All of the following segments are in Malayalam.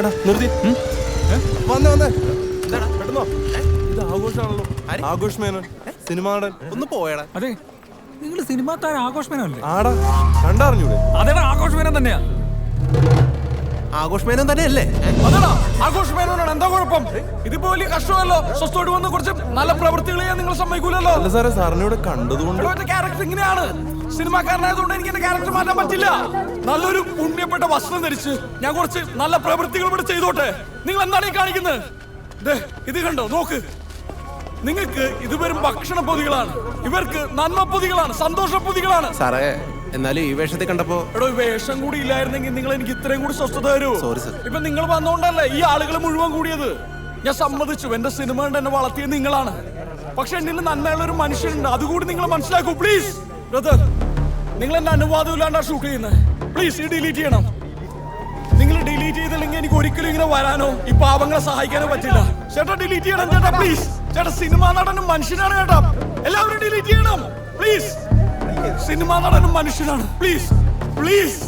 ഡാടാ നിർത്തി. വന്ന് വന്ന്. പെട്ടെന്നോ. ഇത് ആഘോഷമാണല്ലോ. ആഘോഷ് മേനോൻ. സിനിമ നടൻ ഒന്ന് പോയടാ. അതെ. നിങ്ങൾ സിനിമാ താരം ആഘോഷമേനല്ലേ ആടാ കണ്ടറിഞ്ഞൂടെ? അതേടാ ആഘോഷമേനൻ തന്നെയാ. ആഘോഷ് മേനോൻ തന്നെയല്ലേ? അതാടാ ആഘോഷ് മേനോനാണ്. എന്താ കുഴപ്പം? ഇതിപ്പോ വലിയ കഷ്ടമല്ലോ. സ്വസ്ഥോട് വന്ന് കുറച്ച് നല്ല പ്രവൃത്തികൾ ചെയ്യാൻ നിങ്ങൾ സമ്മതിക്കൂലല്ലോ. അല്ല സാറേ സാറിനെ ഇവിടെ കണ്ടതുകൊണ്ട് ക്യാരക്ടർ ഇങ്ങനെയാണ്. സിനിമാക്കാരനായതുകൊണ്ട് എനിക്ക് എന്റെ ക്യാരക്ടർ മാറ്റാൻ പറ്റില്ല. നല്ലൊരു പുണ്യപ്പെട്ട വസ്ത്രം ധരിച്ച് ഞാൻ കുറച്ച് നല്ല പ്രവൃത്തികൾ ഇവിടെ ചെയ്തോട്ടെ. നിങ്ങൾ എന്താണ് ഈ കാണിക്കുന്നത്? ഇത് കണ്ടോ? നോക്ക്. നിങ്ങൾക്ക് ഇത് വെറും ഭക്ഷണ പൊതികളാണ്. ഇവർക്ക് നന്മ പൊതികളാണ് സന്തോഷ പൊതികളാണ്. സാറേ എന്നാലും ഈ വേഷത്തിൽ കണ്ടപ്പോ എടോ വേഷം കൂടി ഇല്ലായിരുന്നെങ്കിൽ നിങ്ങൾ എനിക്ക് ഇത്രയും കൂടി സ്വസ്ഥത തരൂ. സോറി സർ ഇപ്പൊ നിങ്ങൾ വന്നോണ്ടല്ലേ ഈ ആളുകൾ മുഴുവൻ കൂടിയത്? ഞാൻ സമ്മതിച്ചു. എന്റെ സിനിമ കൊണ്ട് എന്നെ വളർത്തിയത് നിങ്ങളാണ്. പക്ഷെ എന്നിൽ നന്മയുള്ള ഒരു മനുഷ്യനുണ്ട്. അതുകൂടി നിങ്ങൾ മനസ്സിലാക്കൂ പ്ലീസ് ബ്രദർ നിങ്ങൾ എന്റെ അനുവാദം ഇല്ലാണ്ടാ ഷൂട്ട് ചെയ്യുന്നത് പ്ലീസ് ഡിലീറ്റ് ചെയ്യണം. നിങ്ങൾ ഡിലീറ്റ് ചെയ്തില്ലെങ്കിൽ എനിക്ക് ഒരിക്കലും ഇങ്ങനെ വരാനോ ഈ പാവങ്ങളെ സഹായിക്കാനോ പറ്റില്ല. ചേട്ടാ ഡിലീറ്റ് ചെയ്യണം ചേട്ടാ പ്ലീസ് ചേട്ടാ സിനിമാ നടനും മനുഷ്യനാണ് ചേട്ടാ. എല്ലാവരും ഡിലീറ്റ് ചെയ്യണം. പ്ലീസ് സിനിമാ നടനും മനുഷ്യനാണ്. പ്ലീസ് പ്ലീസ്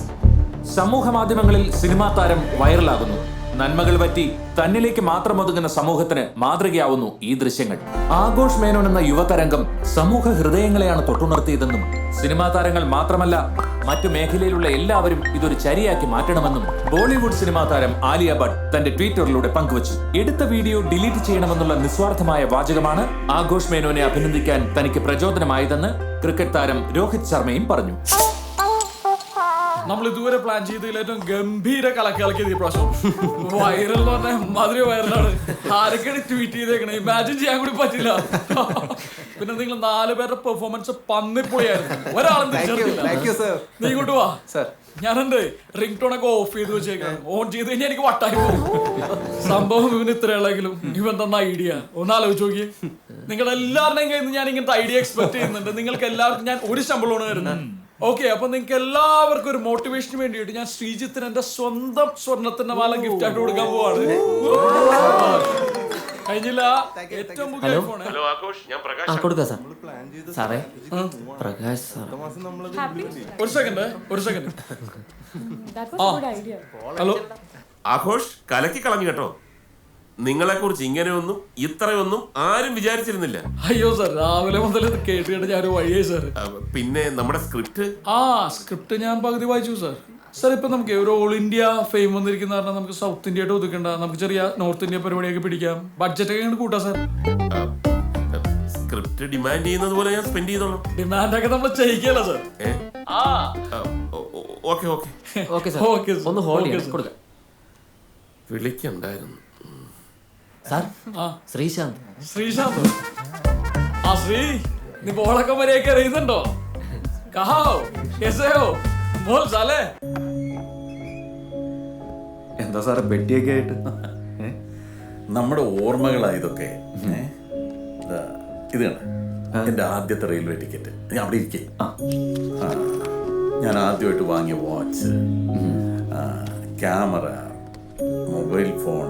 സമൂഹ മാധ്യമങ്ങളിൽ സിനിമാ താരം വൈറലാകുന്നു നന്മകൾ പറ്റി തന്നിലേക്ക് മാത്രം ഒതുങ്ങുന്ന സമൂഹത്തിന് മാതൃകയാവുന്നു ഈ ദൃശ്യങ്ങൾ. ആഘോഷ് മേനോൻ എന്ന യുവതരംഗം സമൂഹ ഹൃദയങ്ങളെയാണ് തൊട്ടുണർത്തിയതെന്നും സിനിമാ താരങ്ങൾ മാത്രമല്ല മറ്റു മേഖലയിലുള്ള എല്ലാവരും ഇതൊരു ചരിയാക്കി മാറ്റണമെന്നും ബോളിവുഡ് സിനിമാ താരം ആലിയ ഭട്ട് തന്റെ ട്വിറ്ററിലൂടെ പങ്കുവച്ചു. എടുത്ത വീഡിയോ ഡിലീറ്റ് ചെയ്യണമെന്നുള്ള നിസ്വാർത്ഥമായ വാചകമാണ് ആഘോഷ് മേനോനെ അഭിനന്ദിക്കാൻ തനിക്ക് പ്രചോദനമായതെന്ന് ക്രിക്കറ്റ് താരം രോഹിത് ശർമ്മയും പറഞ്ഞു. നമ്മൾ ഇതുവരെ പ്ലാൻ ചെയ്തതിൽ ഏറ്റവും ഗംഭീര കലക്കിളക്കിയത് ഈ പ്രാവശ്യം. വൈറൽ എന്ന് പറഞ്ഞാൽ മധുര വൈറലാണ് ആരൊക്കെയാണ് ട്വീറ്റ് ചെയ്തേക്കണേ? ഇമാജിൻ ചെയ്യാൻ കൂടി പറ്റില്ല. പിന്നെ നിങ്ങൾ നാല് പേരുടെ പെർഫോമൻസ് പന്നിപ്പൊളിയായിരുന്നു. ഒരാളും തിരിച്ചറിയില്ല നീ ഇങ്ങോട്ട് വാ. ഞാനെന്ത്? റിംഗ് ടോൺ ഒക്കെ ഓഫ് ചെയ്ത് വെച്ചേക്കാം ഓൺ ചെയ്ത് കഴിഞ്ഞാൽ എനിക്ക് വട്ടായി പോകും. സംഭവം ഇവന് ഇത്രയുള്ളെങ്കിലും ഇവൻ തന്ന ഐഡിയ ഒന്ന് ആലോചിച്ച് നോക്കിയേ. നിങ്ങൾ എല്ലാവരുടെയും കയ്യിൽ നിന്ന് ഞാൻ ഇങ്ങനത്തെ ഐഡിയ എക്സ്പെക്ട് ചെയ്യുന്നുണ്ട്. നിങ്ങൾക്ക് എല്ലാവർക്കും ഞാൻ ഒരു ശമ്പളമാണ് വരുന്നത് ഓക്കെ അപ്പൊ നിങ്ങൾക്ക് എല്ലാവർക്കും ഒരു മോട്ടിവേഷന് വേണ്ടിയിട്ട് ഞാൻ ശ്രീജിത്തിന് എന്റെ സ്വന്തം സ്വർണത്തിന്റെ മാല ഗിഫ്റ്റ് ആയിട്ട് കൊടുക്കാൻ പോവാണ്. കഴിഞ്ഞില്ല? ഏറ്റവും ഹലോ ആഘോഷ്. ഞാൻ ആ പ്രകാശ് കൊടുക്കാം സാർ. സാറേ. പ്രകാശ് സാർ ഒരു സെക്കൻഡ് ഒരു second That was a good idea. Hello Aghosh കലക്കി കളഞ്ഞു കേട്ടോ. നിങ്ങളെ കുറിച്ച് ഇങ്ങനെയൊന്നും ഇത്രയൊന്നും ആരും വിചാരിച്ചിരുന്നില്ല. അയ്യോ സാർ രാവിലെ മുതൽ ഇത് കേട്ട് കേട്ട് ഞാൻ വഴിയേ വഴിയായി സാർ പിന്നെ നമ്മുടെ സ്ക്രിപ്റ്റ് ആ സ്ക്രിപ്റ്റ് ഞാൻ പകുതി വായിച്ചു സാർ സാർ ഇപ്പൊ നമുക്ക് ഒരു ഓൾ ഇന്ത്യ ഫെയിം വന്നിരിക്കുന്ന കാരണം നമുക്ക് സൗത്ത് ഇന്ത്യ ആയിട്ട് ഒതുക്കണ്ട. നമുക്ക് ചെറിയ നോർത്ത് ഇന്ത്യ പരിപാടിയൊക്കെ പിടിക്കാം. ബഡ്ജറ്റ് ഒക്കെ കൂട്ടാ സാർ സ്ക്രിപ്റ്റ് ഡിമാൻഡ് ചെയ്യുന്നത് പോലെ ഞാൻ സ്പെൻഡ് ചെയ്തോളാം. ഡിമാൻഡ് ഒക്കെ നമ്മൾ ചെയ്യിക്കല്ലോ സാർ ഏ? ആ. Okay okay. Okay sir okay sir. ഒന്ന് ഹോൾഡ്. കൊടുക്കാം. വിളിക്കണ്ടായിരുന്നു. സാർ ആ. ശ്രീശാന്ത്. ശ്രീശാന്ത്. ആ ശ്രീ നീ ബോളൊക്കെ മര്യാദയ്ക്ക് അറിയുന്നുണ്ടോ? കഹാവോ സാലേ എന്താ സാറേ ബെട്ടിയൊക്കെ ആയിട്ട്? ഏ? നമ്മുടെ ഓർമ്മകളാ ഇതൊക്കെ ഏ? ദാ, ഇത് കണ്ട? എന്റെ ആദ്യത്തെ റെയിൽവേ ടിക്കറ്റ്. ഞാൻ അവിടെ ഇരിക്കേ. ഞാൻ ആദ്യമായിട്ട് വാങ്ങിയ വാച്ച് ക്യാമറ മൊബൈൽ ഫോൺ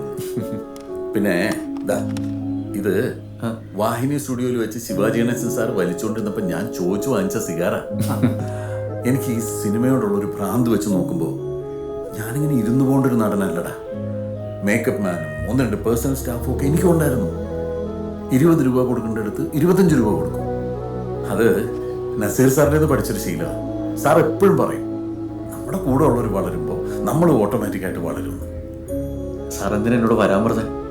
പിന്നെ ദാ, ഇത് വാഹിനി സ്റ്റുഡിയോയിൽ വെച്ച് ശിവാജി ഗണേശൻ സാർ വലിച്ചുകൊണ്ടിരുന്നപ്പോൾ ഞാൻ ചോദിച്ചു വാങ്ങിച്ച സിഗാറ. എനിക്ക് ഈ സിനിമയോടുള്ള ഒരു ഭ്രാന്ത് വെച്ച് നോക്കുമ്പോൾ ഞാനിങ്ങനെ ഇരുന്നു പോണ്ടൊരു നടനല്ലടാ. മേക്കപ്പ് മാനും ഒന്ന് രണ്ട് പേഴ്സണൽ സ്റ്റാഫും ഒക്കെ എനിക്ക് ഉണ്ടായിരുന്നു ഇരുപത് രൂപ കൊടുക്കേണ്ടടുത്ത് ഇരുപത്തഞ്ച് രൂപ കൊടുക്കും. അത് നസീർ സാറിന്റെ പഠിച്ചൊരു ശീലമാണ് സാർ എപ്പോഴും പറയും നമ്മുടെ കൂടെ ഉള്ളവർ വളരുമ്പോൾ നമ്മൾ ഓട്ടോമാറ്റിക്കായിട്ട് വളരുന്നു സാർ എന്തിനാ എന്നോട് വരാൻ പറഞ്ഞേ? ആ, ആ.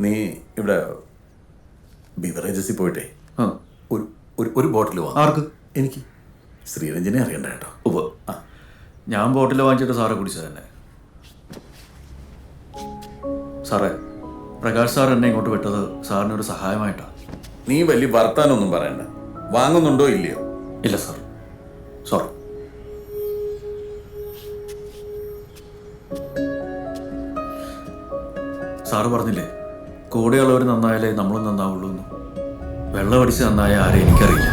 നീ ഇവിടെ ബിവറേജസിൽ പോയിട്ടേ? ഒരു ഒരു ഒരു ബോട്ടിൽ വാ ആർക്ക്? എനിക്ക്. ശ്രീരഞ്ജനെ അറിയണ്ട കേട്ടോ. ഉപ്പ് ആ. ഞാൻ ബോട്ടിൽ വാങ്ങിച്ചിട്ട് സാറെ കുടിച്ചത് തന്നെ സാറേ പ്രകാശ് സാർ എന്നെ ഇങ്ങോട്ട് വിട്ടത് സാറിനൊരു സഹായമായിട്ടാണ് സഹായമായിട്ടാ. നീ വലിയ വർത്താനൊന്നും പറയണ്ട. വാങ്ങുന്നുണ്ടോ ഇല്ലയോ? ഇല്ല സാർ. സാറ് പറഞ്ഞില്ലേ? കൂടെയുള്ളവർ നന്നായാലേ നമ്മളും നന്നാവുള്ളൂ എന്ന്. വെള്ളം അടിച്ച് നന്നായ ആരെ എനിക്കറിയില്ല.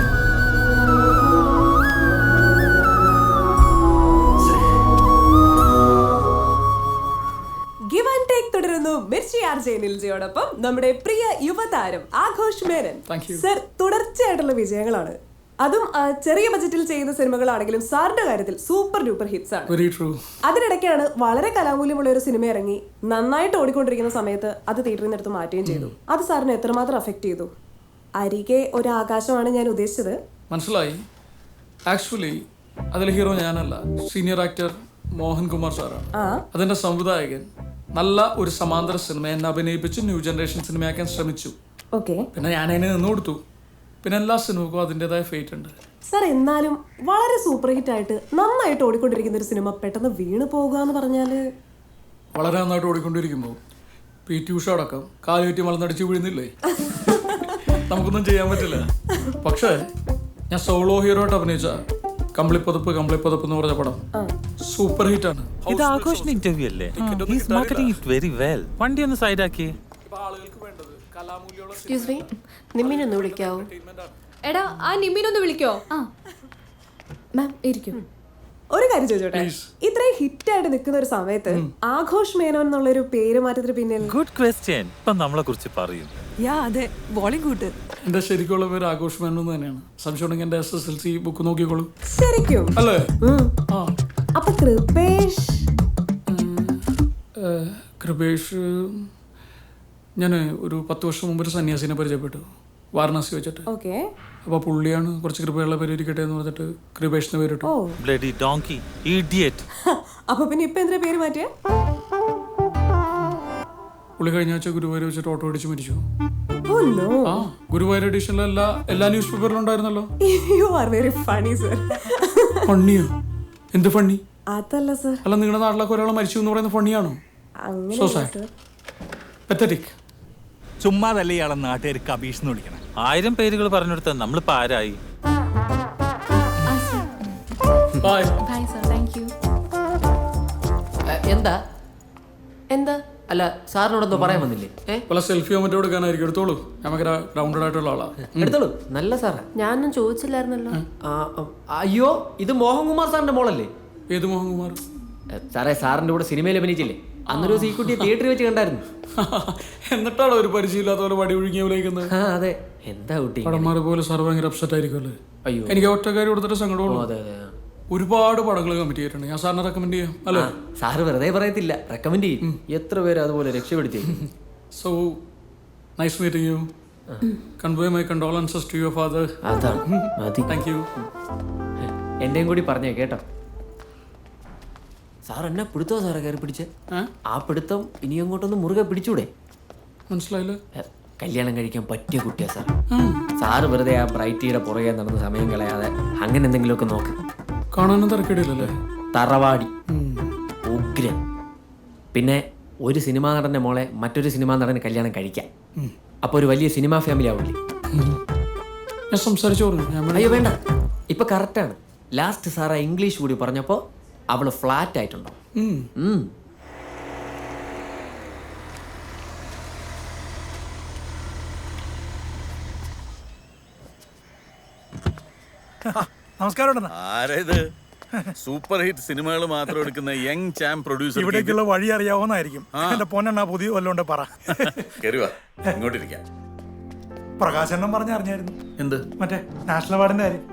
തുടരുന്നു മിർച്ചി ആർ ജെ നിൽജയോടൊപ്പം നമ്മുടെ പ്രിയ യുവതാരം ആഘോഷ് മേനൻ. Thank സർ തുടർച്ചയായിട്ടുള്ള വിജയങ്ങളാണ്. അതും ചെറിയ ബജറ്റിൽ ചെയ്യുന്ന സിനിമകളാണെങ്കിലും സാറിന്റെ കാര്യത്തിൽ സൂപ്പർ ഡൂപ്പർ ഹിറ്റ്സ് ആണ്. വെരി ട്രൂ അതിനിടയ്ക്കാണ് വളരെ കലാമൂല്യമുള്ള ഒരു സിനിമ ഇറങ്ങി നന്നായിട്ട് ഓടിക്കൊണ്ടിരിക്കുന്ന സമയത്ത് അത് തിയേറ്ററിൽ നിന്ന് എടുത്ത് മാറ്റുകയും ചെയ്തു. അത് സാറിനെ എത്രമാത്രം അഫക്റ്റ് ചെയ്തു? അരികെ ഒരു ആകാശമാണ് ഞാൻ ഉദ്ദേശിച്ചത്. മനസ്സിലായി. ആക്ച്വലി അതിൽ ഹീറോ ഞാനല്ല. സീനിയർ ആക്ടർ മോഹൻകുമാർ സാറാണ്. അതിന്റെ സംവിധായകൻ. നല്ല ഒരു സമാന്തര സിനിമ എന്നെ അഭിനയിപ്പിച്ച് ന്യൂ ജനറേഷൻ സിനിമയാക്കാൻ ശ്രമിച്ചു. പിന്നെ ഞാൻ അതിനെ നിന്ന് കൊടുത്തു. പിന്നെ എല്ലാ സിനിമക്കും അതിന്റെതായ ഫേറ്റ് ഉണ്ട്. സർ എന്നാലും വളരെ സൂപ്പർ ഹിറ്റ് ആയിട്ട് നന്നായിട്ട് ഓടിക്കൊണ്ടിരിക്കുന്ന ഒരു സിനിമ പെട്ടെന്ന് വീണ് പോകുക എന്ന് പറഞ്ഞാൽ വളരെ നന്നായിട്ട് ഓടിക്കൊണ്ടിരിക്കുമ്പോൾ പി ടി ഉഷ അടക്കം കാലുകറ്റി മലന്നടിച്ച് വീഴുന്നില്ലേ? നമുക്കൊന്നും ചെയ്യാൻ പറ്റില്ല. പക്ഷേ ഞാൻ സോളോ ഹീറോ ആയിട്ട് അഭിനയിച്ച കമ്പിളിപ്പതപ്പ് കമ്പിളിപ്പതപ്പ് എന്ന് പറഞ്ഞ പടം സൂപ്പർ ഹിറ്റ് ആണ്. ഇത് ആഘോഷിന്റെ ഇന്റർവ്യൂ അല്ലേ? He's marketing it very well വണ്ടി ഒന്ന് സൈഡാക്കി എക്സ്ക്യൂസ് മീ നിമ്മിനൊന്ന് വിളിക്കാവോ? എടാ ആ നിമ്മിനൊന്ന് വിളിക്കോ? ആ. മാം ഇരിക്കും. ഒരു കാര്യം ചോദിച്ചോട്ടെ? ഇത്രയും ഹിറ്റ് ആയിട്ട് നിൽക്കുന്ന ഒരു സമയത്ത് ആഘോഷ് മേനോൻ എന്നുള്ള ഒരു പേര് മാറ്റത്തിന് പിന്നിൽ ഗുഡ് ക്വസ്റ്റ്യൻ ഇപ്പൊ നമ്മളെ കുറിച്ച് പറയും. യാ അതെ. ബോളിവുഡ് എന്റെ ശരിക്കുള്ള പേര് ആഘോഷ് മേനോൻ തന്നെയാണ്. സംശയം ഉണ്ടെങ്കിൽ എന്റെ S S L C book നോക്കിക്കോളൂ. ശരിക്കും? അല്ലേ? ആ. അപ്പൊ കൃപേഷ്? ഏഹ്, കൃപേഷ് ഞാൻ ഒരു പത്ത് വർഷം മുമ്പ് ഒരു സന്യാസിനെ പരിചയപ്പെട്ടു. വാരണാസി വെച്ചിട്ട്. ഓക്കെ. അപ്പോൾ പുള്ളിയാണ് കുറച്ച് കൃപയുള്ള പേര് എന്ന് പറഞ്ഞിട്ട് കൃപേഷ് എന്ന് പേരിട്ടു ബ്ലഡി ഡോങ്കി ഇഡിയറ്റ് അപ്പൊ പിന്നെ ഇപ്പൊ എന്തിനാ പേര് മാറ്റിയ? പുള്ളി കഴിഞ്ഞ ആഴ്ച ഗുരുവായൂർ വെച്ചിട്ട് ഓട്ടോ അടിച്ച് മരിച്ചു. Oh no. ആ ഗുരുവായൂർ എഡിഷനിലെ എല്ലാ എല്ലാ ന്യൂസ് പേപ്പറിലും ഉണ്ടായിരുന്നല്ലോ. You are very funny sir. ഫണ്ണിയോ? എന്ത് ഫണ്ണി? അതല്ല സർ. അല്ല നിങ്ങളുടെ നാട്ടിലൊക്കെ ഒരാൾ മരിച്ചു എന്ന് പറയുന്നത് ഫണ്ണിയാണോ? അങ്ങനെ പെത്തറ്റിക് ചുമ്മാതല്ല ഇയാളെ നാട്ടുകാർ കബീഷ് എന്ന് വിളിക്കണം. ആയിരം പേരുകൾ പറഞ്ഞെടുത്ത നമ്മളിപ്പോ ആരായി? Bye bye sir thank you എന്താ? എന്താ? അല്ല സാറിനോടൊന്നും പറയാൻ വന്നില്ലേ? ഏ? പല സെൽഫിയോ മറ്റോ എടുക്കാനായിരിക്കും. എടുത്തോളൂ. നമുക്ക് റൗണ്ടഡ് ആയിട്ടുള്ള ആളാ. എടുത്തോളൂ. നല്ല സാറാ. ഞാനൊന്നും ചോദിച്ചില്ലായിരുന്നല്ലോ. ആ, ആ, അയ്യോ ഇത് മോഹൻകുമാർ സാറിന്റെ മോളല്ലേ? ഏത് മോഹൻകുമാർ? ഏ, സാറേ സാറിന്റെ കൂടെ സിനിമയിൽ അഭിനയിച്ചില്ലേ? അന്നൊരു ദിവസം ഈ കുട്ടിയെ തിയേറ്ററിൽ വെച്ച് കണ്ടായിരുന്നു. എന്നിട്ടാണോ ഒരു പരിചയമില്ലാത്ത പോലെ വടി ഒഴുകിയ വിളിക്കുന്നത് ആ അതെ. എന്താ കുട്ടി പടന്മാരെ പോലെ സാർ ഭയങ്കര അപ്സെറ്റ് ആയിരിക്കുമല്ലേ? അയ്യോ. എനിക്ക് ഒറ്റ കാര്യം കൊടുത്തിട്ട് സങ്കടമുള്ളൂ. അതെ അതെ ഒരുപാട് പടങ്ങൾ കമ്മിറ്റ് ചെയ്തിട്ടുണ്ട്. ഞാൻ സാറിനെ റെക്കമെൻഡ് ചെയ്യാം അല്ലേ? സാറ് വെറുതെ പറയത്തില്ല. റെക്കമെൻഡ് ചെയ്യും. എത്ര പേര് അതുപോലെ രക്ഷപ്പെടുത്തി? So nice meeting you convey my condolences to your father അതാണ്. താങ്ക് യു എന്റെയും കൂടി പറഞ്ഞേ കേട്ടോ. സാർ എന്നെ പിടുത്തോ സാറേ കയറി പിടിച്ച്? ആ? പിടുത്തം ഇനി അങ്ങോട്ടൊന്ന് മുറുകെ പിടിച്ചൂടെ? മനസ്സിലായില്ല. കല്യാണം കഴിക്കാൻ പറ്റിയ കുട്ടിയാ സാർ. സാറ് വെറുതെ ആ ബ്രൈറ്റിയുടെ പുറകെ നടന്ന സമയം കളയാതെ അങ്ങനെ എന്തെങ്കിലുമൊക്കെ നോക്ക്. കാണാനും തിരക്കേടില്ലല്ലേ? തറവാടി. ഉഗ്രൻ പിന്നെ ഒരു സിനിമാ നടന്റെ മോളെ മറ്റൊരു സിനിമാ നടന് കല്യാണം കഴിക്കാം. അപ്പൊ ഒരു വലിയ സിനിമാ ഫാമിലി ആവില്ലേ? ഞാൻ സംസാരിച്ചോളൂ അയ്യോ വേണ്ട. ഇപ്പൊ കറക്റ്റാണ് ലാസ്റ്റ് സാറാ ഇംഗ്ലീഷ് കൂടി പറഞ്ഞപ്പോ അവൾ ഫ്ലാറ്റ് ആയിട്ടുണ്ടോ. നമസ്കാരം ആരേത്? സൂപ്പർ ഹിറ്റ് സിനിമകൾ മാത്രം എടുക്കുന്ന യങ് ചാം പ്രൊഡ്യൂസർ ഇവിടേക്കുള്ള വഴി അറിയാവുന്നതായിരിക്കും. എന്റെ പൊന്നെണ്ണ പുതിയ വല്ലോണ്ട് പറ. ഇങ്ങോട്ടിരിക്കാം. പ്രകാശനം പറഞ്ഞറിഞ്ഞായിരുന്നു എന്ത്? മറ്റേ നാഷണൽ അവാർഡിന്റെ കാര്യം.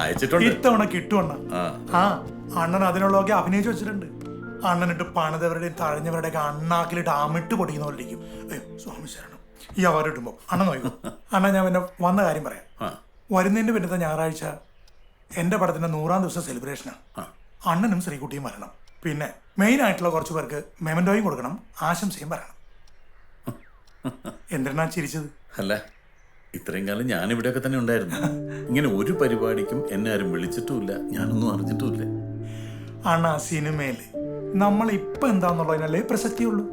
അയച്ചിട്ടുണ്ട്. ഇത്തവണ കിട്ടുവണ്ണ. ആ. അണ്ണൻ അതിനുള്ളതൊക്കെ അഭിനയിച്ചു വെച്ചിട്ടുണ്ട്. അണ്ണനിട്ട് പണിതവരുടെയും തഴഞ്ഞവരുടെയൊക്കെ അണ്ണാക്കിലിട്ട് അമിട്ട് പൊടിക്കുന്ന പോലെ ഇരിക്കും അയ്യോ സ്വാമി ശരണം. ഈ അവാർഡ് കിട്ടുമ്പോ അണ്ണൻ നോക്കും അണ്ണൻ ഞാൻ പിന്നെ വന്ന കാര്യം പറയാം. വരുന്നതിന്റെ പിന്നത്തെ ഞായറാഴ്ച എന്റെ പടത്തിന്റെ നൂറാം ദിവസം സെലിബ്രേഷനാണ് അണ്ണനും ശ്രീകുട്ടിയും വരണം. പിന്നെ മെയിൻ ആയിട്ടുള്ള കുറച്ച് പേർക്ക് മെമന്റോയും കൊടുക്കണം. ആശംസയും പറയണം. എന്തിനാ ചിരിച്ചത്? അല്ല ഇത്രയും കാലം ഞാൻ ഇവിടെയൊക്കെ തന്നെ ഉണ്ടായിരുന്നു. ഇങ്ങനെ ഒരു പരിപാടിക്കും എന്നെ ആരും വിളിച്ചിട്ടുമില്ല. ഞാനൊന്നും അറിഞ്ഞിട്ടുമില്ല. അണ്ണ സിനിമയിൽ നമ്മൾ ഇപ്പൊ എന്താന്നുള്ളതിനല്ലേ പ്രസക്തിയുള്ളൂ?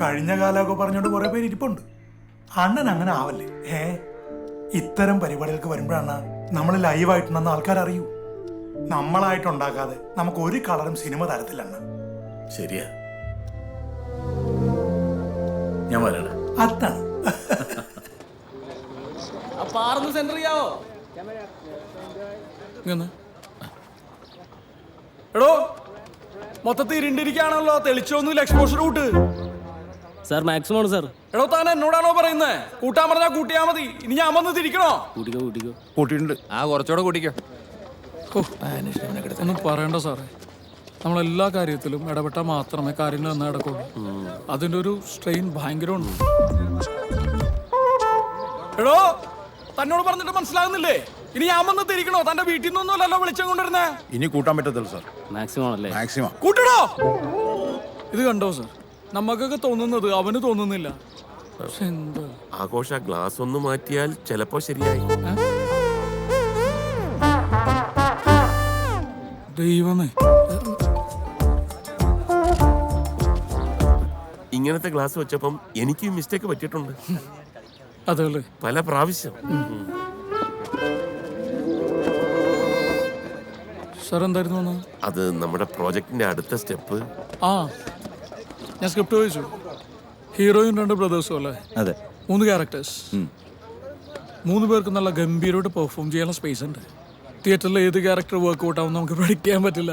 കഴിഞ്ഞ കാലമൊക്കെ പറഞ്ഞോണ്ട് കുറെ പേര് ഇരിപ്പുണ്ട്. അണ്ണൻ അങ്ങനെ ആവല്ലേ? ഏ ഇത്തരം പരിപാടികൾക്ക് വരുമ്പോഴാണ് നമ്മൾ ലൈവായിട്ടുണ്ടെന്ന് ആൾക്കാർ അറിയൂ. നമ്മളായിട്ടുണ്ടാക്കാതെ നമുക്ക് ഒരു കളറും സിനിമ തരത്തിലണ്ണ ശരിയാ. ഞാൻ വരണേ അതാണ്. പാർന്ന് സെന്റർ ചെയ്യാവോ? എടോ മൊത്തത്തിൽ ഇരുണ്ടിരിക്കുകയാണല്ലോ. തെളിച്ചൊന്നുമില്ല എക്സ്പോഷർ കൂട്ട്. സാർ മാക്സിമം ആണ് സാർ. എടോ താൻ എന്നോടാണോ പറയുന്നത് കൂട്ടാൻ പറഞ്ഞാൽ കൂട്ടിയാ മതി. ഇനി ഞാൻ വന്ന് തിരിക്കണോ? കൂട്ടിക്കോ കൂട്ടിക്കോ. കൂട്ടിയിട്ടുണ്ട്. ആ കുറച്ചുകൂടെ കൂട്ടിക്കോ. ഒന്നും പറയണ്ട സാറേ. നമ്മളെല്ലാ കാര്യത്തിലും ഇടപെട്ടാൽ മാത്രമേ കാര്യങ്ങൾ നന്നായി നടക്കുള്ളൂ. അതിന്റെ ഒരു സ്ട്രെയിൻ ഭയങ്കരമുണ്ട്. എടോ തന്നോട് പറഞ്ഞിട്ട് മനസ്സിലാകുന്നില്ലേ? ഇനി ഞാൻ വന്ന് തിരിക്കണോ? തന്റെ വീട്ടിൽ നിന്നൊന്നുമല്ലല്ലോ വിളിച്ചും കൊണ്ടിരുന്നേ ഇനി കൂട്ടാൻ പറ്റത്തില്ല സാർ മാക്സിമം അല്ലേ മാക്സിമം. കൂട്ടണോ ഇത് കണ്ടോ സാർ നമുക്കൊക്കെ തോന്നുന്നത് അവന് തോന്നുന്നില്ല. പക്ഷെ എന്താ? ആഘോഷ ഗ്ലാസ് ഒന്ന് മാറ്റിയാൽ ചിലപ്പോ ശരിയായി. ദൈവമേ. ഇങ്ങനത്തെ ഗ്ലാസ് വെച്ചപ്പം എനിക്കും മിസ്റ്റേക്ക് പറ്റിയിട്ടുണ്ട്. അതല്ലേ പല പ്രാവശ്യം. സാർ എന്തായിരുന്നു അത് നമ്മുടെ പ്രോജക്റ്റിന്റെ അടുത്ത സ്റ്റെപ്പ്. ആ ഞാൻ സ്ക്രിപ്റ്റ് വായിച്ചു ഹീറോയും രണ്ട് ബ്രദേഴ്സും അല്ലേ? അതെ. മൂന്ന് ക്യാരക്ടേഴ്സ്. മൂന്ന് പേർക്ക് നല്ല ഗംഭീരമായിട്ട് പെർഫോം ചെയ്യാനുള്ള സ്പേസ് ഉണ്ട്. തിയേറ്ററിൽ ഏത് ക്യാരക്ടർ വർക്ക്ഔട്ട് ആവും നമുക്ക് പ്രഡിക്റ്റ് ചെയ്യാൻ പറ്റില്ല.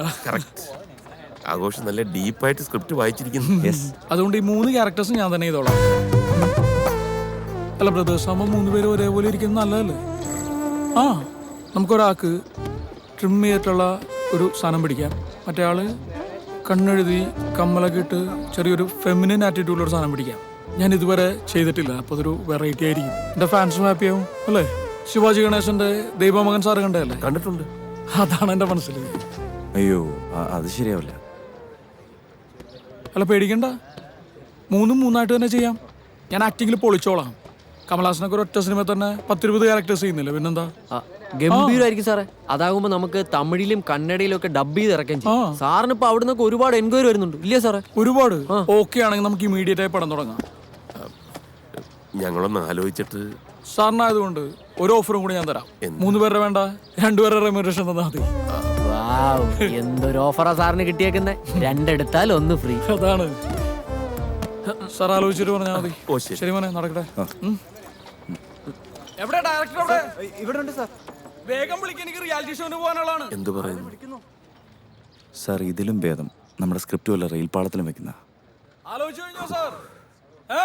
ആഘോഷം നല്ല ഡീപ്പായിട്ട് സ്ക്രിപ്റ്റ് വായിച്ചിരിക്കുന്നു. അതുകൊണ്ട് ഈ മൂന്ന് ക്യാരക്ടേഴ്സും ഞാൻ തന്നെ ചെയ്തോളാം. അല്ല ബ്രദേഴ്സ് ആകുമ്പോൾ മൂന്ന് പേരും ഒരേപോലെ ഇരിക്കുന്നത് നല്ലതല്ലേ? ആ നമുക്കൊരാൾക്ക് ട്രിം ചെയ്തിട്ടുള്ള ഒരു സാധനം പിടിക്കാം. മറ്റേ ആൾ കണ്ണെഴുതി കമ്മലൊക്കെ ഇട്ട് ചെറിയൊരു ഫെമിനിൻ ആറ്റിറ്റ്യൂഡിലൊരു സാധനം പിടിക്കാം. ഞാൻ ഇതുവരെ ചെയ്തിട്ടില്ല അപ്പോൾ അതൊരു വെറൈറ്റി ആയിരിക്കും. എന്റെ ഫാൻസും ഹാപ്പി ആവും അല്ലേ? ശിവാജി ഗണേശന്റെ ദൈവമകൻ സാറ് കണ്ടതല്ലേ? കണ്ടിട്ടുണ്ട്. അതാണ് എന്റെ മനസ്സിൽ അയ്യോ അത് ശരിയാവില്ല. അല്ല പേടിക്കണ്ട. മൂന്നും മൂന്നായിട്ട് തന്നെ ചെയ്യാം. ഞാൻ ആക്ടിങ്ങിൽ പൊളിച്ചോളാം. കമലഹാസനൊക്കെ ഒരു ഒറ്റ സിനിമ തന്നെ പത്തിരുപത് ക്യാരക്ടേഴ്സ് ചെയ്യുന്നില്ല? പിന്നെന്താ? ഗംഭീരമായിരിക്കും സാറേ. അതാകുമ്പോ നമുക്ക് തമിഴിലും കന്നഡയിലും ഒക്കെ ഡബ് ചെയ്ത് ഇറക്കാൻ ചെയ്യും. സാറിന് ഇപ്പൊ അവിടെ നിന്നൊക്കെ ഒരുപാട് എൻക്വയറി വരുന്നുണ്ട്. ഇല്ലേ സാറേ? ഒരുപാട്. ഓക്കെ ആണെങ്കിൽ നമുക്ക് ഇമീഡിയറ്റ് ആയി പടം തുടങ്ങാം. ഞങ്ങളൊന്ന് ആലോചിച്ചിട്ട് സാറിനായതുകൊണ്ട് ഒരു ഓഫറും കൂടി ഞാൻ തരാം. മൂന്ന് പേരുടെ വേണ്ട രണ്ടുപേരുടെ റെമ്യൂറേഷൻ തന്നാൽ മതി. വാവ്, എന്തൊരു ഓഫറാ സാറിന് കിട്ടിയേക്കുന്നേ? രണ്ടെടുത്താൽ ഒന്ന് ഫ്രീ അതാണ്. സാർ ആലോചിച്ചിട്ട് പറഞ്ഞാൽ മതി. ശരി. മോനെ നടക്കട്ടെ. എവിടെ ഡയറക്ടർ എവിടെ ഇവിടെ ഉണ്ട് സാർ. വേഗം വിളിക്കാൻ എനിക്ക് റിയാലിറ്റി ഷോന് പോകാനുള്ളതാണ്. എന്തു പറയുന്നു സാർ ഇതിലും ഭേദം. നമ്മുടെ സ്ക്രിപ്റ്റ് വല്ല റെയിൽ പാളത്തിലും വെക്കുന്ന ആലോചിച്ചു കഴിഞ്ഞോ സാർ? ഏ.